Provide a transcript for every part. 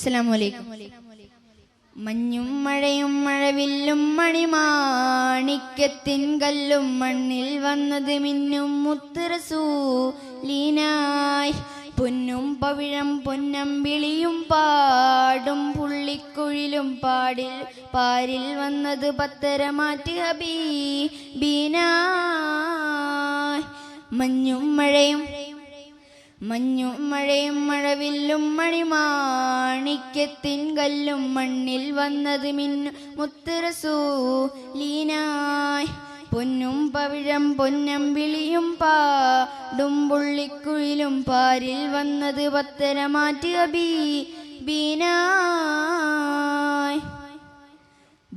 അസ്സലാമലൈക്കും മഞ്ഞും മഴയും മഴവില്ലും മണിമാണിക്യത്തിൻ കല്ലും മണ്ണിൽ വന്നത് മിന്നും മുത്തുറസൂലീനായി. പൊന്നും പവിഴം പൊന്നമ്പിളിയും പാടും പുള്ളിക്കുഴിലും പാടിൽ പാരിൽ വന്നത് പത്തരമാറ്റ് ഹബീ ബീനായ് മഞ്ഞും മഴയും മഞ്ഞും മഴയും മഴവില്ലും മണിമാണിക്യത്തിൻ കല്ലും മണ്ണിൽ വന്നത് മിന്നു മുത്തുറസൂലീനായി പൊന്നും പവിഴം പൊന്നമ്പിളിയും പാടും പുള്ളിക്കുഴിലും പാരിൽ വന്നത് പത്തരമാറ്റ് അബീ ബീനായ്.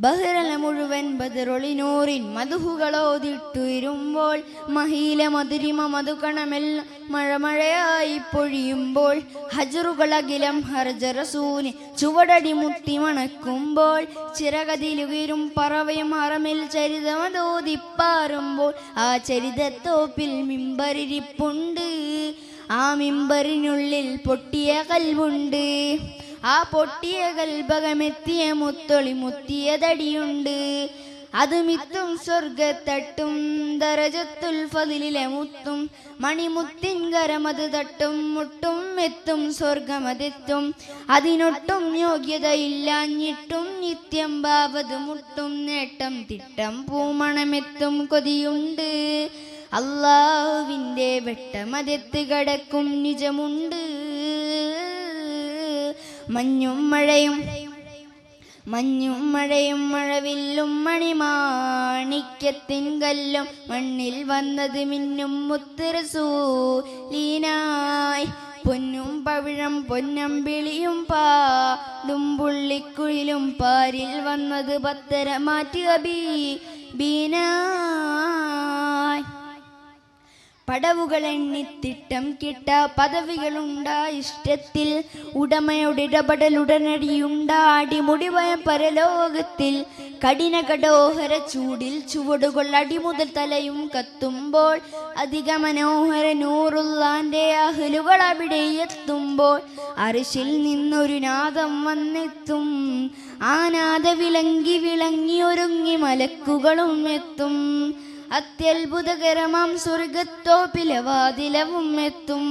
ബഹ്റല മുഴുവൻ ബദറൊളിനൂറിൻ മധുഹുകളോതിട്ടുയരുമ്പോൾ മഹീല മധുരിമ മധുകണമെല്ലാം മഴമഴയായി പൊഴിയുമ്പോൾ ഹജറുകളകിലം ഹർജറസൂന് ചുവടടി മുട്ടി മണക്കുമ്പോൾ ചിറകതിലുകിരും പറവയും ഹറമിൽ ചരിതമതോതിപ്പാറുമ്പോൾ ആ ചരിതത്തോപ്പിൽ മിമ്പരിരിപ്പുണ്ട്. ആ മിമ്പറിനുള്ളിൽ പൊട്ടിയ കൽവുണ്ട്. ആ പൊട്ടിയ കൽഭകമെത്തിയ മുത്തൊളി മുത്തിയതടിയുണ്ട്. അത് മിത്തും സ്വർഗത്തട്ടും ദരജത്തുൽ ഫതിലിലെ മുത്തും മണിമുത്തിൻ കരമത് തട്ടും മുട്ടും എത്തും സ്വർഗമതെത്തും അതിനൊട്ടും യോഗ്യതയില്ലാഞ്ഞിട്ടും നിത്യം ബാവത് മുട്ടും നേട്ടം തിട്ടം പൂമണമെത്തും കൊതിയുണ്ട്. അള്ളാഹുവിന്റെ വെട്ടമതെത്ത് കടക്കും നിജമുണ്ട്. മഞ്ഞും മഴയും മഞ്ഞും മഴയും മഴവില്ലും മണിമാണിക്യത്തിൻ കല്ലും. മണ്ണിൽ വന്നത് മിന്നും മുത്തുറസൂലീനായി. പൊന്നും പവിഴം പൊന്നമ്പിളിയും പാടും പുള്ളിക്കുഴിലും. പാരിൽ വന്നത് പത്തര മാറ്റി അബീ പടവുകൾ എണ്ണിത്തിട്ടം കിട്ട പദവികളുണ്ടാ ഇഷ്ടത്തിൽ. ഉടമയുടെ ഇടപെടൽ ഉടനടിയുണ്ടാടി മുടിവയം പരലോകത്തിൽ. കഠിന കടോഹര ചൂടിൽ ചുവടുകൾ അടിമുതൽ തലയും കത്തുമ്പോൾ. അധിക മനോഹര നൂറുള്ളാന്റെ അഹലുകൾ അവിടെ എത്തുമ്പോൾ. അരിശിൽ നിന്നൊരു നാദം വന്നെത്തും. ആ നാദ വിളങ്ങി വിളങ്ങി ഒരുങ്ങി മലക്കുകളും എത്തും. അത്യത്ഭുതകരമാം സ്വർഗത്തോപ്പിലെ വാതിലവും എത്തും.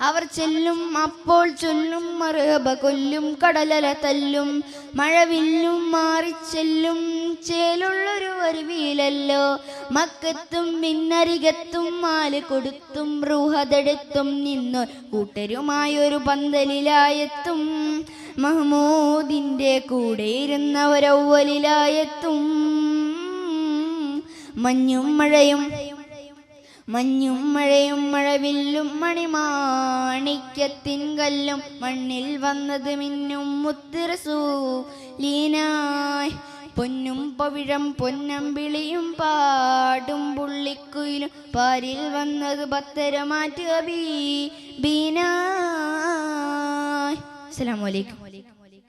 അവർ ചെല്ലും അപ്പോൾ ചൊല്ലും മറുഹബ കൊല്ലും കടലല തല്ലും മഴവില്ലും മാറിച്ചെല്ലും ചേലുള്ളൊരു വരുവിയിലല്ലോ മക്കത്തും പിന്നരികത്തും മാൽ കൊടുത്തും റൂഹതെടുത്തും നിന്നു കൂട്ടരുമായൊരു പന്തലിലായെത്തും. മഹ്മൂദിന്റെ കൂടെ ഇരുന്നവരൗവലിലായെത്തും. മഞ്ഞും മഴയും മഞ്ഞും മഴയും മഴവില്ലും മണിമാണിക്യത്തിൻ കല്ലും മണ്ണിൽ വന്നത് മിന്നും മുത്തിറസൂലീനായി പൊന്നും പവിഴം പൊന്നമ്പിളിയും പാടും പുള്ളിക്കുയിലും പാരിൽ വന്നത് പത്തര മാറ്റ് അബീ ബീനായ്. അസ്സലാമു അലൈക്കും.